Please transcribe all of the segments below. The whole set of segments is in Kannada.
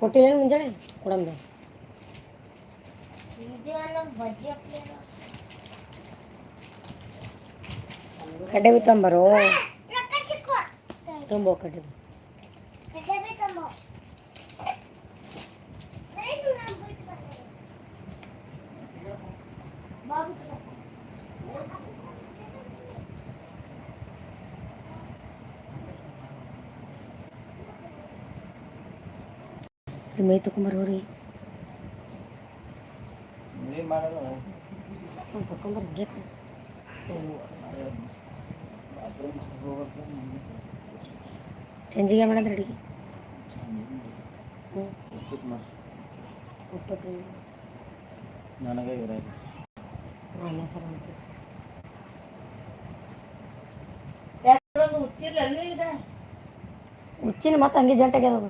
ಕೊಟ್ಟಿಲ್ಲ ಮುಂಜಾನೆ ಕೊಡಂಬ ಕಡ್ಡೆ ಬಿ ತೊಂಬರು ತುಂಬೋ ಕಡ್ಡೆ ಮೈ ಬಾತ್ರೂಮ್ ಹೋಗ್ಬರ್ತೇನೆ ಸಂಜಿಗೆ ಮಾಡೋದು ಅಡಿಗೆ. ಹ್ಞೂ ಉಪ್ಪಿಟ್ಟು. ನನಗೆ ಇವರಾಜ್ ಅನ್ನ ಸಾರು ಈಗ ಹುಚ್ಚಿನ ಮತ್ತೆ ಹಂಗೆ ಜಂಟಾಗ್ಯದ ಅದು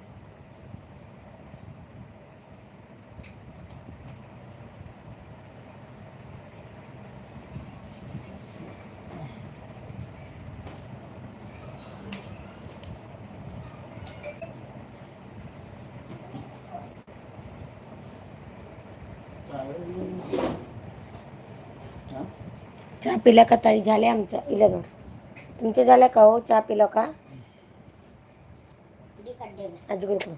चहा पिला का ताई झाले आमच्या इला दोन तुमचे झाल्या का हो चहा पिलो का आजी गुरुकुल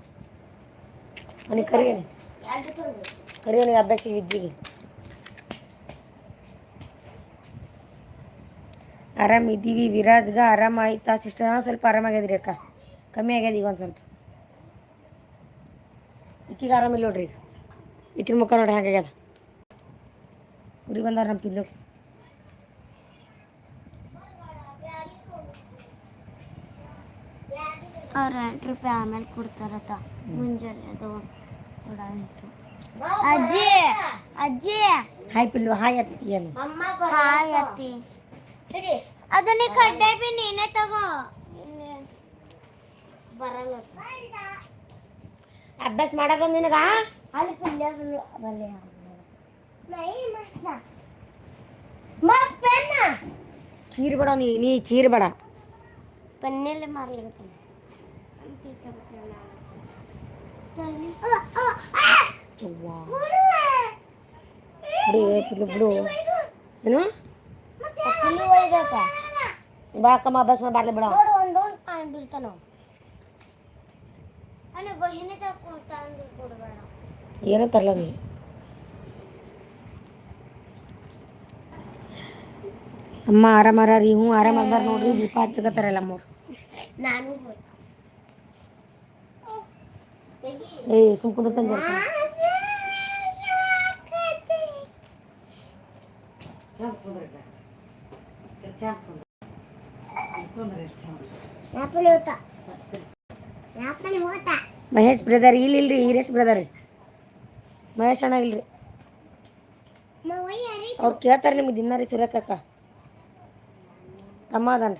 आणि करी ಕರಿ ಅವನಿಗೆ ಅಭ್ಯಾಸ ವಿದ್ಯೆಗೆ ಆರಾಮಿದ್ದೀವಿ ವಿರಾಜ್ಗ ಆರಾಮ ಆಯ್ತಾ ಸಿಸ್ಟರ್ ಹಾಂ ಸ್ವಲ್ಪ ಆರಾಮಾಗ್ಯದ್ರಿ ಅಕ್ಕ ಕಮ್ಮಿ ಆಗ್ಯದ ಈಗ ಒಂದು ಸ್ವಲ್ಪ ಈಕಿಗೆ ಆರಾಮಿಲ್ಲ ನೋಡ್ರಿ ಈಗ ಈಕಿನ ಮುಖ ನೋಡ್ರಿ ಹಾಗಾಗ್ಯದ ಉರಿ ಬಂದಾರ ನಮ್ಮ ಪಿಲ್ಲು ಅವ್ರು ಎಂಟು ರೂಪಾಯಿ ಆಮೇಲೆ ಕೊಡ್ತಾರತ್ತ ಮುಂಜಾನೆ ಅದು ಕೊಡಾಯಿತು ಅಜ್ಜಿ ಅಜ್ಜಿ. ಹಾಯ್ ಪಿಲ್ಲು ಹಾಯ್ ಅತ್ತಿ ಏನು? ಹಾಯ್ ಅತ್ತಿ. ಅದನ್ನ ಕಡ್ಡೆ ಬಿ ನೀನೇ ತಗೋ. ಬರಲ್ಲ. ಅಭ್ಯಾಸ ಮಾಡೋದ ನಿನಗ? ಅಲ್ಲಿ ಪಿಲ್ಲೆ ಬಲ್ಲೆ ಪೆನ್ನ ಚೀರ್ ಬೇಡ ನೀ ನೀ ಚೀರ್ ಬೇಡ ಪೆನ್ನೆಲ್ಲ ಮಾರ್ಲಿಕ್ಕೆ ಅವ್ವಾ. ಬಿಡಿ ಪಿಲ್ಲು ಬಿಡು ಏನು ಬಾಕಮ್ಮ ಅಭ್ಯಾಸ ಮಾಡಿ ಬಾರ್ಲಿ ಬಿಡ ನೋಡು ಒಂದೊಂದು ಪಾಯಿಂಟ್ ಬೀಳ್ತಾನ ಅಲ್ಲ ಬಹಿನಿ ತಂದು ಕೊಡಬೇಡ ಏನೂ ತರಲ್ಲ ನೀ ಅಮ್ಮ ಆರಾಮಾರ ರೀ ಹ್ಞೂ ಆರಾಮ ಅದಾರ ನೋಡ್ರಿ ದೀಪ ಹಚ್ಚಕತ್ತಾರಲ್ಲ ಅಮ್ಮವ್ರು ನಾನು ಏ ಸುಮ್ ಕುಂದಿರ್ತಾನೆ ಜರ ಯಾಪನೆ ಹೋತ ಯಾಪನೆ ಹೋತ ಮಹೇಶ್ ಬ್ರದರ್ ಇಲ್ಲಿ ಇಲ್ರಿ ಹೀರೇಶ್ ಬ್ರದರ್ ರೀ ಮಹೇಶ್ ಅಣ್ಣ ಇಲ್ರಿ ಮವೈ ಯಾರಿ ಅವ್ರು ಕೇಳ್ತಾರೆ ನಿಮ್ಗೆ ದಿನ ರೀ ಸುರೇಖಕ್ಕ ప్రమాదం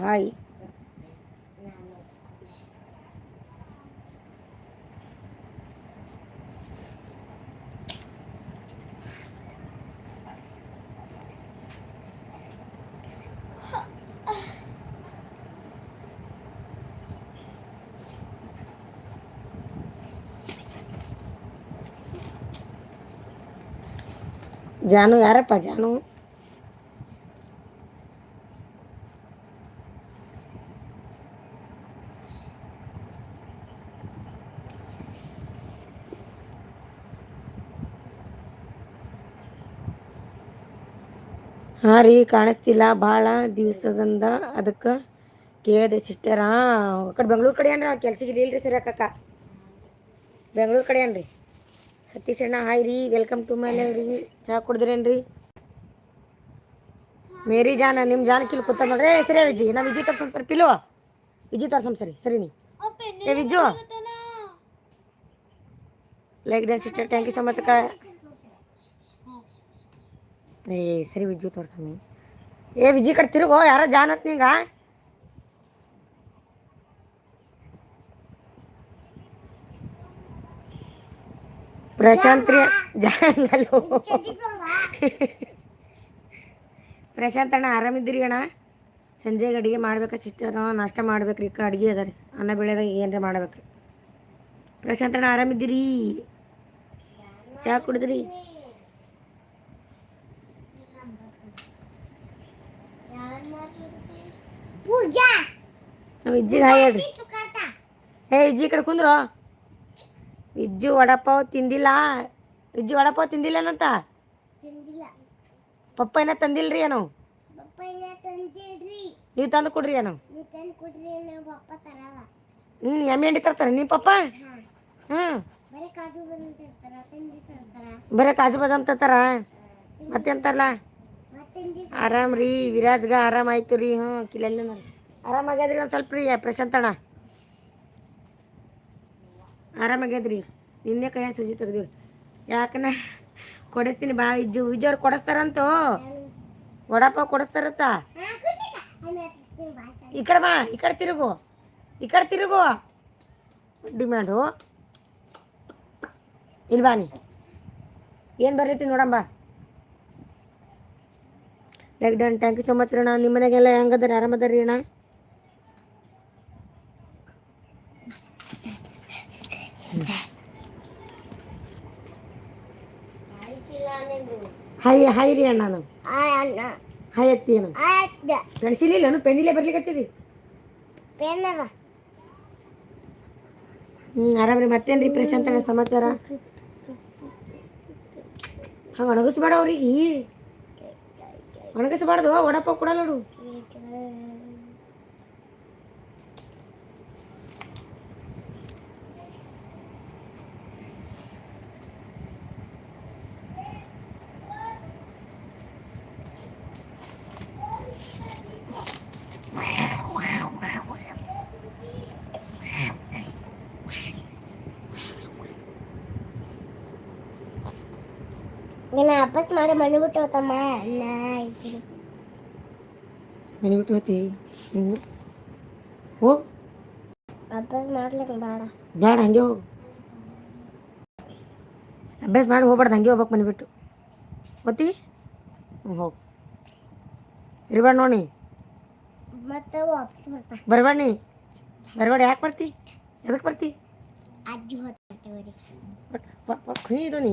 హాయ్. జాను యారప్ప జాను. ಹಾಂ ರೀ, ಕಾಣಿಸ್ತಿಲ್ಲ. ಭಾಳ ದಿವಸದಿಂದ ಅದಕ್ಕೆ ಕೇಳಿದೆ, ಸಿಸ್ಟರ್ ಹಾಂ ಆ ಕಡೆ ಬೆಂಗ್ಳೂರು ಕಡೆ ಏನ್ರಿ ಕೆಲ್ಸಕ್ಕೆ ಇಲ್ಲಿ ಇಲ್ರಿ ಅಕ್ಕ ಬೆಂಗ್ಳೂರು ಕಡೆ ಏನ್ರಿ? ಸತೀಶ್ ಅಣ್ಣ, ಹಾಯ್ ರೀ. ವೆಲ್ಕಮ್ ಟು ಮೈ ರೀ. ಚಹಾ ಕುಡಿದ್ರೇನ್ರಿ? ಮೇರಿ ಜಾನ ನಿಮ್ಮ ಜಾನ ಕಿಲ್ ಕೂತ ನೋಡ್ರಿ. ಸರಿ, ವಿಜಿ. ನಾ ವಿಜಿ ತರ್ಸಮ್ ಸರಿ ಪಿಲ್ವ ವಿಜಿ ತರ್ಸಮ್ ಸರಿ. ಸರಿ ನೀ. ಏ, Viju. Like dance sister. Thank you so much ಅಕ್ಕ. ಏ, ಸರಿ ವಿಜ್ಜಿ ತೋರ್ಸಮ್ಮಿ ಏ, ವಿಜಿ ಕಡೆ ತಿರುಗೋ, ಯಾರೋ ಜಾನತ್ ನೀಗ? ಪ್ರಶಾಂತ್ ರೀ ಜಾಂಗಲು ಪ್ರಶಾಂತ್ ಅಣ್ಣ, ಆರಾಮಿದ್ದೀರಿ ಅಣ್ಣ? ಸಂಜೆಗೆ ಅಡುಗೆ ಮಾಡ್ಬೇಕಾ ಸಿಸ್ಟರ್, ನಾಷ್ಟ ಮಾಡ್ಬೇಕ್ರಿ ಅಕ್ಕ ಅಡುಗೆ ಅದ ರೀ. ಅನ್ನ ಬೆಳೆದಾಗ ಏನಾರ ಮಾಡ್ಬೇಕು ಪ್ರಶಾಂತ್ ಅಣ್ಣ, ಆರಾಮಿದ್ದೀರಿ? ಚಹಾ ಕುಡಿದ್ರಿ? ಹಾಯ್ ಹೇಳ್ರಿ. ಏ ಇಜ್ಜಿ ಕಡೆ ಕುಂದ್ರು. ಇಜ್ಜು ವಡಪಾವ್ ತಿಂದಿಲ್ಲ. ಇಜ್ಜಿ ವಡಪಾವ್ ತಿಂದಿಲ್ಲ ಏನಂತ? ಪಪ್ಪ ಏನ? ತಂದಿಲ್ರಿ. ಏನೋ? ನೀವು ತಂದು ಕೊಡ್ರಿ ಏನೋ ತರಲ್ಲ. ಹ್ಞೂ ಎಮ್ಮೆ ಹಂಡಿ ತರ್ತಾರೆ. ನಿಮ್ಮ ಪಪ್ಪ? ಹ್ಞೂ ಬರೀ ಕಾಜು ಬದಾಮ್ ತರ್ತಾರ ತಂದಿ ತರ್ತಾರ. ಆರಾಮ್ ರೀ, ವಿರಾಜ್ಗ ಆರಾಮ್ ಆಯ್ತು ರೀ ಹ್ಞೂ ಕಿಲೆಲ್ಲ ಆರಾಮಾಗ್ಯದ್ರಿ ಒಂದು ಸ್ವಲ್ಪ ರೀ, ಪ್ರಶಾಂತ್ ಅಣ್ಣ. ಆರಾಮಾಗ್ಯದ್ರಿ ನಿನ್ನೆ ಕೈಯ ಸುಜಿ ತೆಗ್ದಿವಿ. ಯಾಕನ ಕೊಡಿಸ್ತೀನಿ, ಬಾ, ಇಜ್ಜು ವಿಜಯವ್ರು ಕೊಡಿಸ್ತಾರಂತೋ. ವಡಪ್ಪ ಕೊಡಿಸ್ತಾರತ್ತ. ಈ ಕಡೆ ಬಾ, ಈ ಕಡೆ ತಿರುಗು. ಈ ಕಡೆ ತಿರುಗು. ಡಿಮ್ಯಾಂಡು ಇಲ್ಲಿ ಬಾ ನೀ. ಏನು ಬರೀತೀನಿ ನೋಡಂಬ. Like done thank you so much Reena ನಿಮ್ಮ ಮನೆಗೆಲ್ಲ ಹೆಂಗದಾರ? ಆರಾಮದಾರ ರೀಣ ಅಣ್ಣ ಹಾಯ್ ಹಾಯ್ ರೀ ಅಣ್ಣ ನಾವು ಅಣ್ಣ ಹಾಯ್ ಅತ್ತಿ ಏನು ಆಯ್ತು ಇಲ್ಲ ನಾನು ಪೆನ್ ಪೆನ್ನದ ಹ್ಞೂ ಆರಾಮ್ ರೀ ಮತ್ತೇನು ರೀ ಪ್ರಶಾಂತ ಅಣ್ಣ ಸಮಾಚಾರ? ಹಂಗೆ ಒಣಗಿಸ್ಬೇಡ ಅವ್ರಿಗೆ ಒಣಗಿಸ್ಬಾರ್ದು ಕೊಡಲ್ಲ ನೋಡು ನೀನು ವಾಪಸ್ ಮಾಡಿ ಮಣ್ಣು ಬಿಟ್ಟು ಹೋತಮ್ಮ. ನಾ ಇದ್ದೀನಿ ಮನೆ ಬಿಟ್ಟು ಹೋತಿ? ಹ್ಞೂ ಹೋಗ್. ವಾಪಸ್ ಮಾಡ್ಲಿಕ್ಕೆ ಬೇಡ. ಬೇಡ ಹಂಗೆ ಹೋಗು. ಅಭ್ಯಾಸ ಮಾಡಿ ಹೋಗ್ಬಾರ್ದು ಹಂಗೆ ಹೋಗ್ಬೇಕು ಮನೆ ಬಿಟ್ಟು ಹ್ಞೂ ಹೋಗು. ಇರ್ಬೇಡ ನೋಡಿ ಮತ್ತೆ ವಾಪಸ್ ಬರ್ತಾ. ಬರಬೇಡ ಬರಬೇಡ ಯಾಕೆ ಬರ್ತಿ? ಎದಕ್ಕೆ ಬರ್ತಿ? ಅಜ್ಜಿ ಖುಷಿ ಇದು ನೀ.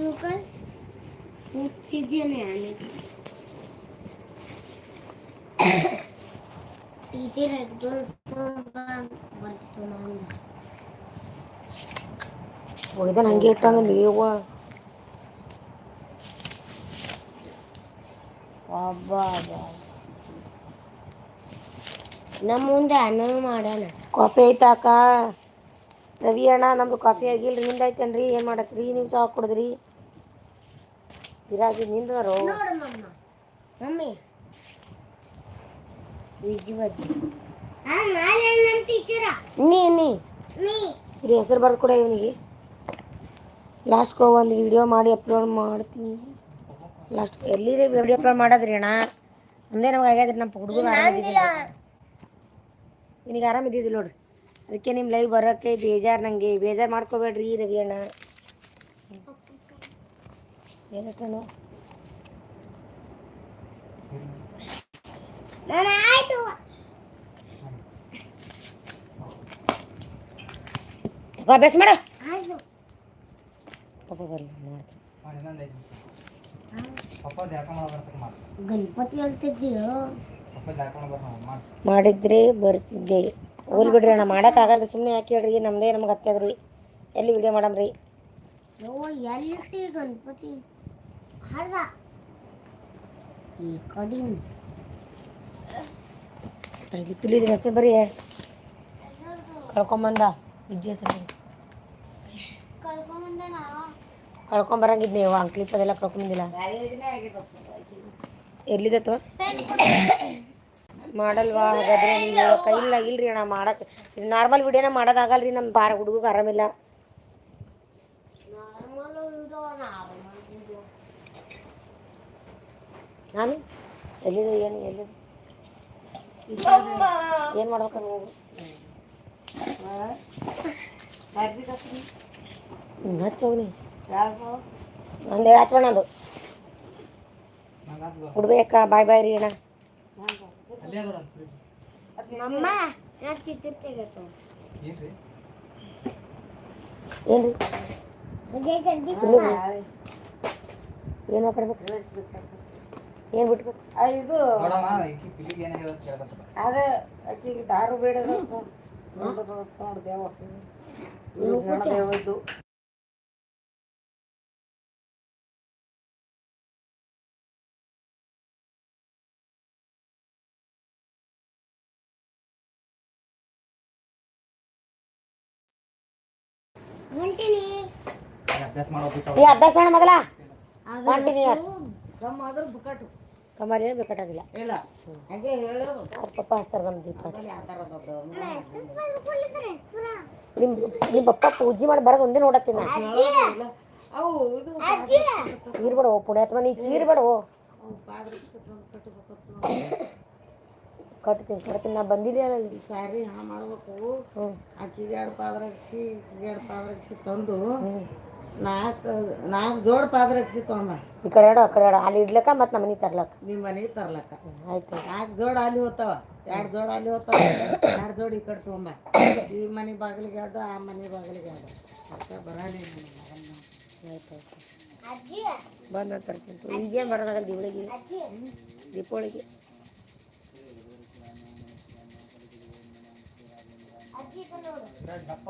ಸುಕಲ್ ಮುಚ್ಚಿದ್ದೇನೆ ಆನೆ ಟೀಚರ್ ಬರ್ತು ನಾನು ಹೋಗಿದ್ದಾನೆ ಹಂಗೆ ಇಟ್ಟಾನ ನೀವು? ಅಬ್ಬಾ ನಮ್ಮ ಮುಂದೆ ಅನ್ನ ಮಾಡೋಣ. ಕಾಫಿ ಐತಾ ಅಕ್ಕ? ರವಿ ಅಣ್ಣ ನಮ್ದು ಕಾಫಿ ಆಗಿಲ್ರಿ ನಿಂದ ಐತೇನ್ರಿ? ಏನು ಮಾಡತ್ರಿ ನೀವು ಚಾ ಕುಡಿದ್ರಿ? ಇರಾಗಿ ನಿಂದರೋ ಮಮ್ಮಿ. ವಿಜಿ ಟೀಚರ ನೀ ನೀ. ಹೆಸರು ಬರ್ದು ಕೂಡ ಇವನಿಗೆ. ಲಾಸ್ಟ್ಗೆ ಒಂದು ವಿಡಿಯೋ ಮಾಡಿ ಅಪ್ಲೋಡ್ ಮಾಡ್ತೀನಿ. ಲಾಸ್ಟ್ ಎಲ್ಲಿ ವಿಡಿಯೋ ಅಪ್ಲೋಡ್ ಮಾಡೋದ್ರಿ ಅಣ್ಣ? ಒಂದೇ ನಮ್ಗೆ ಆಗ್ಯಾದ್ರಿ ನಮ್ಮ ಹುಡುಗ ಆರಾಮಿದ್ದಿಲ್ಲ ಇವನಿಗೆ ಆರಾಮಿದ್ದಿದ್ದಿಲ್ಲ ನೋಡ್ರಿ ಅದಕ್ಕೆ ನಿಮ್ಮ ಲೈವ್ ಬರೋಕ್ಕೆ ಬೇಜಾರು ನನಗೆ ಬೇಜಾರು ಮಾಡ್ಕೋಬೇಡ್ರಿ ರವಿ ಅಣ್ಣ ಏನಟ್ಟನು ನಾನು ಆಯ್ತು ಅಭ್ಯಾಸ ಮಾಡ ಆಯ್ತು ಪಪ್ಪ ಬರಲಿ ಮಾಡ್ತೀನಿ ಮಾಡಿ ಇನ್ನೊಂದು ಐದು ನಿಮಿಷ ಪಪ್ಪ ಜಾರ್ಕೊಂಡು ಬರ್ತಕ್ಕೆ ಮಾಡಿ ಗಣಪತಿ ಹೇಳ್ತಿದ್ದೀಯೋ ಪಪ್ಪ ಜಾರ್ಕೊಂಡು ಅಭ್ಯಾಸ ಮಾಡಿ. ಮಾಡಿದ್ರೆ ಬರ್ತಿದ್ದೆ. ಹೋಗ್ಲಿ ಬಿಡ್ರಿ ಅಣ್ಣ ಮಾಡೋಕ್ಕಾಗಲ್ಲ ಸುಮ್ಮನೆ ಯಾಕೆ ಹೇಳ್ರಿ? ನಮ್ಮದೇ ನಮ್ಗೆ ಹತ್ತದ್ರಿ ಎಲ್ಲಿ ವಿಡಿಯೋ ಮಾಡಮ್ರಿ? ಗಣಪತಿ? ಹರ್ದ ಈ ಕಡಿಮೆ. ಇಲ್ಲಿ ಪಿಲಿದ ಹೆಸರು ಬರೀ ಕಳ್ಕೊಂಬಂದ ವಿಜಯ ಹೆಸರು ಕರ್ಕೊಂಬಂದನ ಕಳ್ಕೊಂಬರಂಗಿದ್ ನೀವು ಅಂಕ್ಲಿಪ್ ಅದೆಲ್ಲ ಕಳ್ಕೊಂಬಂದಿಲ್ಲ ಎಲ್ಲಿದತ್ವ ಮಾಡಲ್ವಾ ಹಾಗಾದ್ರೆ? ನೀವು ಇಲ್ರಿ ಅಣ್ಣ ಮಾಡಕ್ಕೆ ನಾರ್ಮಲ್ ವಿಡಿಯೋನ ಮಾಡೋದಾಗಲ್ರಿ ನಮ್ಮ ಬಾರ ಹುಡುಗಗೆ ಆರಾಮಿಲ್ಲ ನಾರ್ಮಲ್ ಇರೋ ನಾರ್ಮಲ್ ಇರೋ ನಾನು ಎಲ್ಲಿದೆ ಏನು ಎಲ್ಲಿದೆ? ಏನು ಮಾಡ್ಬೇಕು? ಹ್ಞೂ ಹಚ್ಚೋಗ್ನಿ ನಂದು ಹಚ್ಬೇಡ ಹಚ್ಚದು ಬಿಡ್ಬೇಕಾ ಬಾಯ್ ಬಾಯ್ ರೀ ಅಣ್ಣ. ಅದ ತೆಗೆತು ಏನು ರೀ ಏನು ಬಿಟ್ಬೇಕು ಇದು ಅದೇ ಆಕಿಗೆ ದಾರು ಬೇಡ ನೋಡು ದೇವ ಇದು ಹೆಣ್ಣು ದೇವ ಇದು ಹೊಂಟಿನಿ. ಈಗ ಅಭ್ಯಾಸ ಮಾಡೋ ಮೊದಲ. ಮಾಡ್ತೀನಿ ನಮ್ಮ ಅದ್ರ ಬುಕ್ಕಟ್ಟು ಕಮಾರಿ ಏನು ಬೇಕಾಗಿಲ್ಲ ಇಲ್ಲ. ಹಾಗೆ ಹೇಳೋದು ಅವ್ರ ಪಪ್ಪ ಹಚ್ತಾರೆ ನಮ್ಮ ದೀಪ. ನಿಮ್ಮ ನಿಮ್ಮ ಪಪ್ಪ ಪೂಜೆ ಮಾಡಿ ಬರೋದು ಒಂದೇ ನೋಡತ್ತೀನಿ ನಾ ಇಲ್ಲ ಅವು ಇದು ಚೀರ್ಬೇಡ ಓ ಪುಣ್ಯಾತ್ಮ ನೀ ಚೀರ್ಬೇಡ. ಕಟ್ತೀನಿ ಕಟ್ತೀನಿ ನಾ ಬಂದಿಲ್ಲ ಸಾರಿ ಹಾ ಮಾಡ್ಬೇಕು. ಅಕ್ಕಿಗೆ ಎರಡು ಪಾದ್ರಿ ಈಕಿಗೆ ಎರಡು ಪಾದ್ರಕ್ಷಿ ತಂದು ನಾಲ್ಕು ನಾಲ್ಕು ಜೋಡ್ ಪಾದ್ರಕ್ಷಿ ತೊಗೊಂಬ ಈ ಕಡೆ ಎರಡು ಆ ಕಡೆ ಎರಡು ಅಲ್ಲಿ ಇಡ್ಲಕ್ಕ ಮತ್ತು ನಮ್ಮ ಮನೆ ತರ್ಲಕ್ಕ ನಿಮ್ಮ ಮನೆಗೆ ತರ್ಲಕ್ಕ ಆಯ್ತು ನಾಲ್ಕು ಜೋಡ್ ಅಲ್ಲಿ ಹೋಗ್ತಾವ ಎರಡು ಜೋಡ್ ಅಲ್ಲಿ ಹೋಗ್ತಾವ ಎರಡು ಜೋಡ್ ಈ ಕಡೆ ತೊಗೊಂಬ ಈ ಮನೆ ಬಾಗಿಲಿಗೆ ಎರಡು ಆ ಮನೆ ಬಾಗಿಲಿಗೆ ಎರಡು ಅಕ್ಕ ಬರಾಣಿ ಆಯ್ತು ಆಯ್ತು ಅಜ್ಜಿ ಬಂದ ತರ್ತೀನಿ ಈಗೇನು ಬರೋದಾಗಲ್ಲ ದೀಪಾವಳಿಗೆ ಅಜ್ಜಿ ದೀಪಾವಳಿಗೆ ಅಜ್ಜಿ ನೋಡು ದಪ್ಪ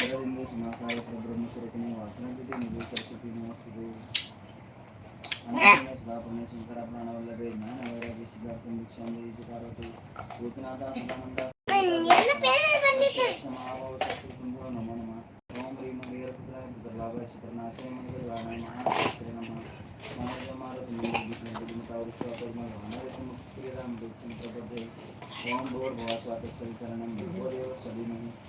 Kaya rin guys, nakakalap na bro masira kinuha. Sinabi din, nag-usap ko kinuha ko guys. Ano guys, dapat na isang sarap na nawala rin. Ano, wala guys, sigar conviction na ito para ito. Buti na dapat na ng dapat. Yan na pera, bandita. Sa mga ako, sa tutumbo, naman naman. Kung ang maling maghirap ko lang, butarlabay, sa tarnasa yung mga wala na yung mga. Sila naman, mga yung mga rin, na hindi matawag sa ato mga. Ano rin, magsiram, buksin ka ba guys. Kung ang buwan, bukas wata sa ito na naman. Kung ang buwan, sabi.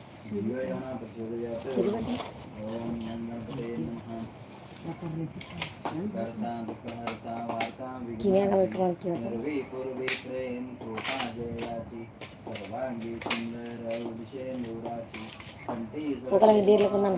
किव्याला Bhetwal किंवा ఒకళ్ళ దీర్లకు ఉందన్న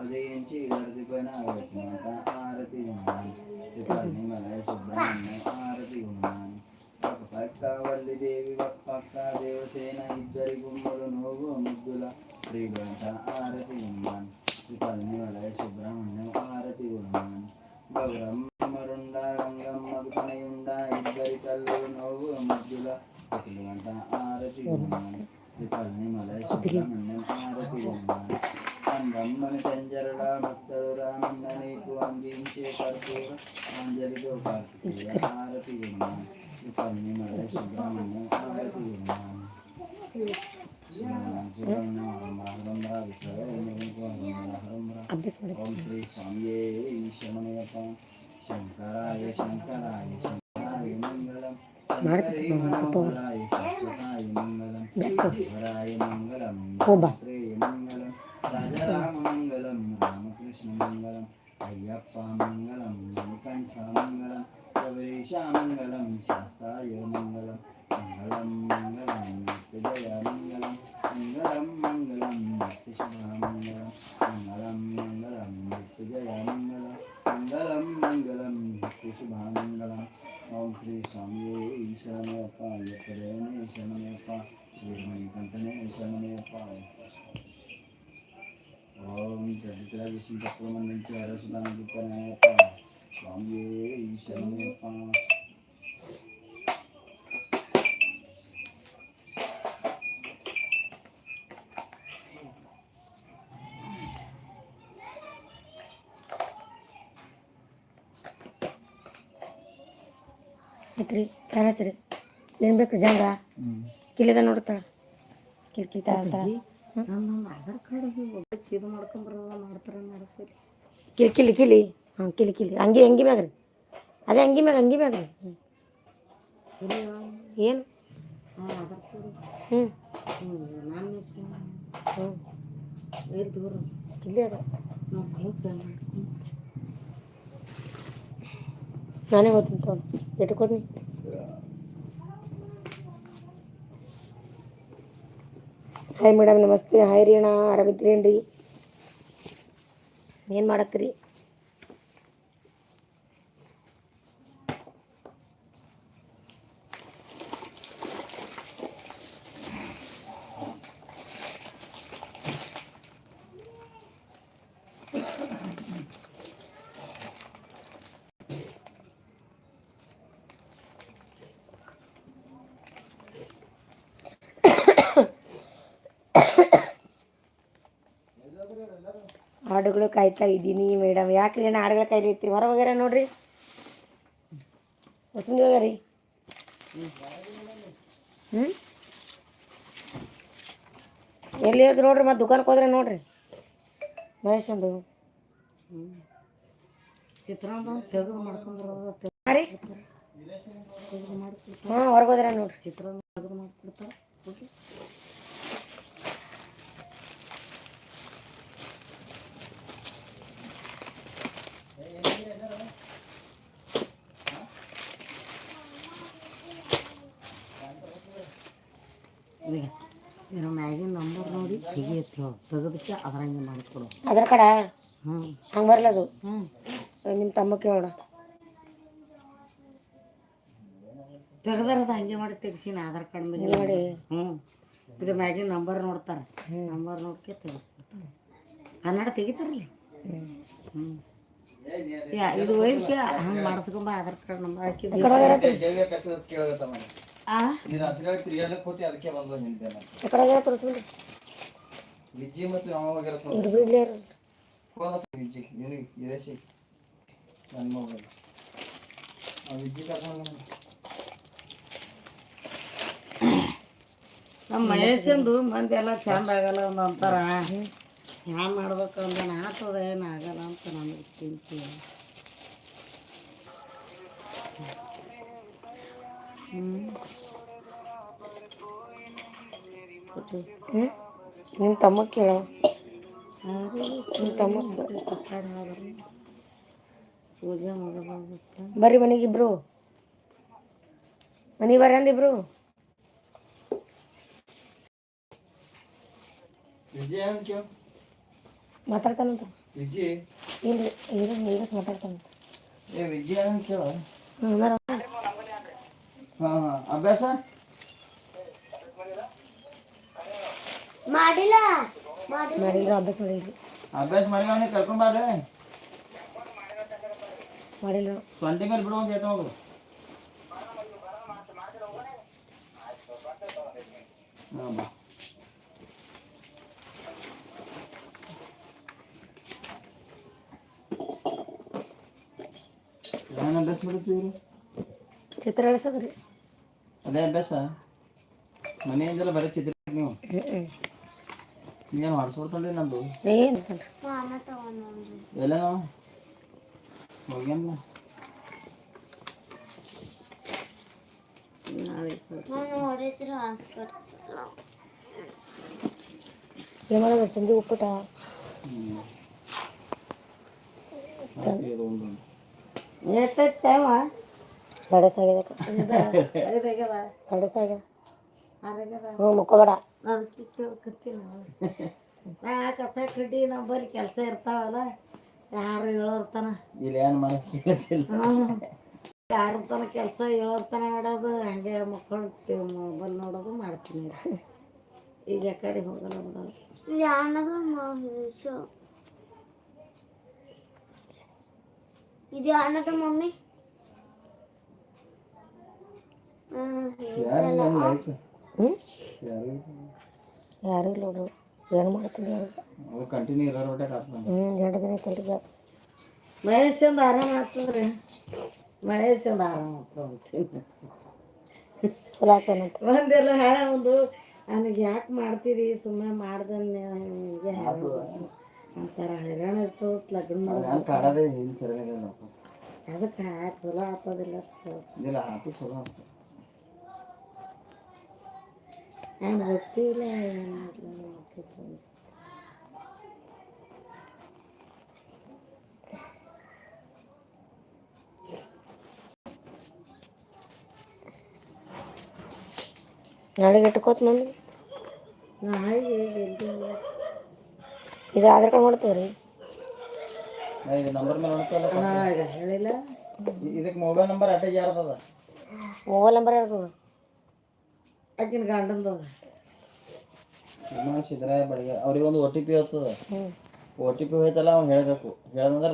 ఉదయించి గడిపోయిన ఆలోచన വന്ദിഞ്ചേ കർപ്പൂര ആഞ്ജലിക ഉപാസിക്കുക ആരതി വിമാനം കന്നി മല സുബ്രഹ്മണ്യം ആരതി വിമാനം ഓം ശ്രീ സ്വാമിയേ ഈശ്വരമയപ്പ ശങ്കരായ ശങ്കരായ ശങ്കരായ മംഗളം ശങ്കരായ ശങ്കരായ മംഗളം ശിവരായ മംഗളം ശ്രീ മംഗളം രാജരാമംഗലം രാമകൃഷ്ണമംഗലം अय्यप्पामङ्गलं नीलकण्ठमङ्गलं शबरीशामङ्गलं शास्ताय मङ्गलं मङ्गलं मङ्गलं नित्यजयामङ्गलं मङ्गलं मङ्गलं नित्यशुभमङ्गलं मङ्गलं मङ्गलं ಆಯ್ತ್ರಿ ಫ್ಯಾನ್ ಹಚ್ಚಿರಿ. ಏನು ಬೇಕು ಜಂಗ ಕಿಲಿದ ನೋಡ್ತಾಳ. ಕಿಲ್ ಕಿಲ್ತಾ ಇರ್ತಾಳ ನಮ್ಮ ಆಧಾರ್ ಕಾರ್ಡ್ ಚೀದು ಮಾಡ್ಕೊಂಬರೋದ ಮಾಡ್ತಾರ ನಡೆಸಿರಿ. ಕಿಲ್ ಕಿಲಿ ಕಿಲಿ. ಹಾಂ ಕಿಲಿ ಕಿಲಿ. ಅಂಗಿ ಅಂಗಿ ಮ್ಯಾಗ ರೀ ಅದೇ ಅಂಗಿ ಮ್ಯಾಗ ಅಂಗಿ ಮ್ಯಾಗ ರೀ ಏನು? ಹ್ಞೂ ಹ್ಞೂ ಹ್ಞೂ ಇಲ್ಲಿ ಅದ. ನಾವು ಕಳಿಸ್ ಮಾಡ್ಕೊಂಡು ನಾನೇ ಓದ್ತೀನಿ ತೊಗೊಂಡು ಎಟ್ಕೋತೀನಿ ಹಾಯ್ ಮೇಡಮ್ ನಮಸ್ತೆ ಹಾಯ್ ರೀ ಅಣ್ಣ ಆರಾಮಿದ್ರೇನ್ರಿ ಏನು ಮಾಡತ್ತೀರಿ ಕಾಯ್ತಾ ಇದ್ದೀನಿ ಮೇಡಮ್. ಯಾಕ್ರಿ ಅಣ್ಣ ಕೈಲಿ ಕಾಯ್ಲಿತ್ತೀರಿ ಹೊರ ಹೋಗ್ಯಾರ ನೋಡ್ರಿ. ಹೊಸಂದಿ ಹೋಗ್ಯಾರಿ ಹ್ಞೂ ಎಲ್ಲಿ ಹೋದ್ರು ನೋಡ್ರಿ, ಮತ್ತೆ ದುಕಾನಕ್ಕೆ ಹೋದ್ರೆ ನೋಡ್ರಿ. ಮಹೇಶ್ ಅಂದು. ಚಿತ್ರಾನ್ನ ಹಾಂ ರೀ. ತೆಗೆದು ಮಾಡ್ಕೊಡ್ತಾರೆ ಹಾಂ, ಹೊರಗೆ ಹೋದ್ರೆ ನೋಡ್ರಿ. ಚಿತ್ರಾನ್ನ ತೆಗೆದು ಕೊಡ್ರಿ ಈಗ ಇದ್ರ ಮ್ಯಾಗಿನ ನಂಬರ್ ನೋಡಿ ತೆಗಿಯತ್ತೆ ಹೇಳು ತೆಗೆದಕ್ಕೆ ಅದ್ರಂಗೆ ಮಾಡಿಕೊಡು. ಅದ್ರ ಕಡ? ಹ್ಞೂ ಹಂಗೆ ಬರಲ್ಲ ಅದು ಹ್ಞೂ ನಿಮ್ಮ ತಮ್ಮ ಕೇಳೋಣ. ತೆಗ್ದಾರದ ಹಂಗೆ ಮಾಡಿ ತೆಗ್ಸಿನ ಆಧಾರ್ ಕಾರ್ಡ್ ಮೇಲೆ ನೋಡಿ ಹ್ಞೂ ಇದ್ರ ಮ್ಯಾಗಿನ ನಂಬರ್ ನೋಡ್ತಾರೆ. ನಂಬರ್ ನೋಡ್ಕೆ ತೆಗೆದ್ಕೊಡ್ತಾರೆ ಕನ್ನಡ ತೆಗಿತಾರಲ್ಲ? ಹ್ಞೂ ಯಾ ಇದು ಒಯ್ದಕ್ಕೆ ಹಂಗೆ ಮಾಡಿಸ್ಕೊಂಬ ಆಧಾರ್ ಕಾರ್ಡ್ ನಂಬರ್ ಹಾಕಿದ್ದು ಆ? ವಿಜ್ಜಿ ಮತ್ತು ಯಾವ ಹೋಗಿರತ್ತ ಇವ್ರು ಬಿಡ್ಲಿ ಫೋನ್ ಹಚ್ಚು ವಿಜ್ಜಿ ಇವನಿಗೆ ಇರೇಶಿ ನನ್ನ ಮೊಬೈಲ್ ಆ ವಿಜ್ಜಿ ಕರ್ಕೊಂಡು ನಮ್ಮ ಮಹೇಶಂದು ಮಂದಿ ಎಲ್ಲ ಚಂದ ಆಗಲ್ಲ ಒಂದು ಅಂತಾರ ಹ್ಯಾಂಗ ಮಾಡ್ಬೇಕು ಅಂದ್ರೆ ಆತದ ಏನು ಆಗಲ್ಲ ಅಂತ ನನಗೆ ಚಿಂತೆ ಹ್ಞೂ ಹ್ಞೂ ನಿಮ್ಮ ತಮ್ಮ ಕೇಳೋ. ನಿಮ್ಮ ತಮ್ಮ ಪೂಜೆ ಮಾಡೋದಾಗುತ್ತೆ ಬರ್ರಿ ಮನೆಗೆ ಇಬ್ರು. ಮನೆ ಬರ್ರಿ ಅಂದಿಬ್ರು ವಿಜಯ ಅಂತ ಕೇಳು ಮಾತಾಡ್ತಾನಂತ ವಿಜಯ್? ಇಲ್ರಿ ಇರು ನೀರು ಮಾತಾಡ್ತಾನಂತ ಏ ವಿಜಯ ಅಂತ ಕೇಳು ಹಾಂ ಹಾಂ ಅಭ್ಯಾಸ? ಮಾಡಿಲ್ಲ ಮಾಡಿ ಮಾಡಿಲ್ರಿ ಅಭ್ಯಾಸ ಮಾಡಿಲ್ರಿ ಅಭ್ಯಾಸ ಮಾಡಿ ಅವನಿಗೆ ಕರ್ಕೊಂಡು ಬಾರೆ ಮಾಡಿಲ್ಲ ಸೊಂಟಿ ಮೇಲೆ ಬಿಡು ಒಂದು ಏಟು ಹೋಗು ಹಾಂ ಬಾ ಏನು ಅಭ್ಯಾಸ ಮಾಡ್ತೀವಿ ಚಿತ್ರ ಇಳಿಸೋದ್ರಿ ಅದೇ ಅಭ್ಯಾಸ ಮನೆಯಿಂದೆಲ್ಲ ಬರೀ ಚಿತ್ರ ನೀವು ಹ್ಞೂ ಹ್ಞೂ ನೀವೇನು ಹೊಡ್ಸ್ಬಿಡ್ತಂಡ್ರಿ ನಂದು ಏನಂತನ್ರಿ ಮಾಮ ತಗೊಂಡ್ರಿ ಎಲ್ಲ ನಾವು ಹೋಗ್ಯಾನ ನಾಳೆ ನಾನು ಹೊಡಿದ್ರೆ ಹಾಸ್ಪಿಟ್ಲ್ ಏನು ಮಾಡೋದು ಮುಕ್ಕೋಬೇಡ ಅದಕ್ಕೆ ಕೇಳ್ಕತ್ತೀನಿ ನಾ ಕಸ ಕಡ್ಡಿ ನಮ್ಮ ಬಲ್ಲಿ ಕೆಲಸ ಇರ್ತಾವಲ್ಲ ಯಾರು ಹೇಳೋರ್ತಾನ ಇಲ್ಲಿ ಏನು ಮಾಡಕ್ಕೆ ಕೇಳಿಸಿಲ್ಲ ಯಾರು ತನ ಕೆಲಸ ಹೇಳೋರ್ತಾನ ಮಾಡೋದು ಹಂಗೆ ಮಕ್ಕಳು ಮೊಬೈಲ್ ನೋಡೋದು ಮಾಡ್ತೀನಿ ಈಗ ಆ ಕಡೆ ಹೋಗಲ್ಲ ಬಿಡಲ್ಲ ಇದು ಅನ್ನೋದು ಮಹೇಶ ಇದು ಅನ್ನೋದು ಮಮ್ಮಿ ಹ್ಮ್ ಯಾರು ಲೈಕ್ ಹ್ಞೂ ಯಾರು? ಯಾರು ಇಲ್ಲ ನೋಡ್ರಿ ಏನು ಮಾಡ್ತೀನಿ ಹ್ಞೂ ಎರಡು ದಿನ ಐತಲ್ರಿ ಈಗ ಮಹೇಶಂದು ಆರಾಮ ಆಗ್ತದ್ರಿ. ಮಹೇಶಂದು ಆರಾಮ ಆಗ್ತದೆ ಅಂತೀನಿ ಚಲೋ ಆಗ್ತಾನಂತ ಒಂದೆಲ್ಲ ಒಂದು ನನಗೆ ಯಾಕೆ ಮಾಡ್ತೀರಿ ಸುಮ್ಮನೆ ಮಾಡ್ದನ್ನೆ ಅಂತಾರ ಹೈರಾಣ ಇರ್ತವ ಲಗ್ನ ಮಾಡೋದು ಅದಕ್ಕೆ ಚಲೋ ಆಗ್ತದಿಲ್ಲ ಚಲೋ ಅಂತ ನಂಗೆ ಗೊತ್ತಿಲ್ಲ ಏನಾದರೂ. ನಾಳೆಗೆ ಇಟ್ಕೋತ ಮಂದಿ ನಾಳೆಗೆ ಜಲ್ದಿ ಹೋಗ್ಬೇಕು. ಇದು ಆಧಾರ್ ಕಾರ್ಡ್ ಮಾಡ್ತೇವೆ ರೀ ಇದು ನಂಬರ್ ಮೇಲೆ ಹೊಡ್ತಲ್ಲ ಹೇಳಿಲ್ಲ. ಇದಕ್ಕೆ ಮೊಬೈಲ್ ನಂಬರ್ ಅಟ್ಯಾಚ್ ಯಾರ್ದದ? ಮೊಬೈಲ್ ನಂಬರ್ ಇರ್ತದೆ ಆಕಿನ ಗಂಡಂದು ಸಿದ್ದರಾಯ ಬಡಿಗೆ ಅವ್ರಿಗೆ ಒಂದು ಒ ಟಿ ಪಿ ಹೋಗ್ತದ ಒ ಟಿ ಪಿ ಹೋಯ್ತಲ್ಲ ಅವ್ನು ಹೇಳಬೇಕು. ಹೇಳ್ದಂದ್ರೆ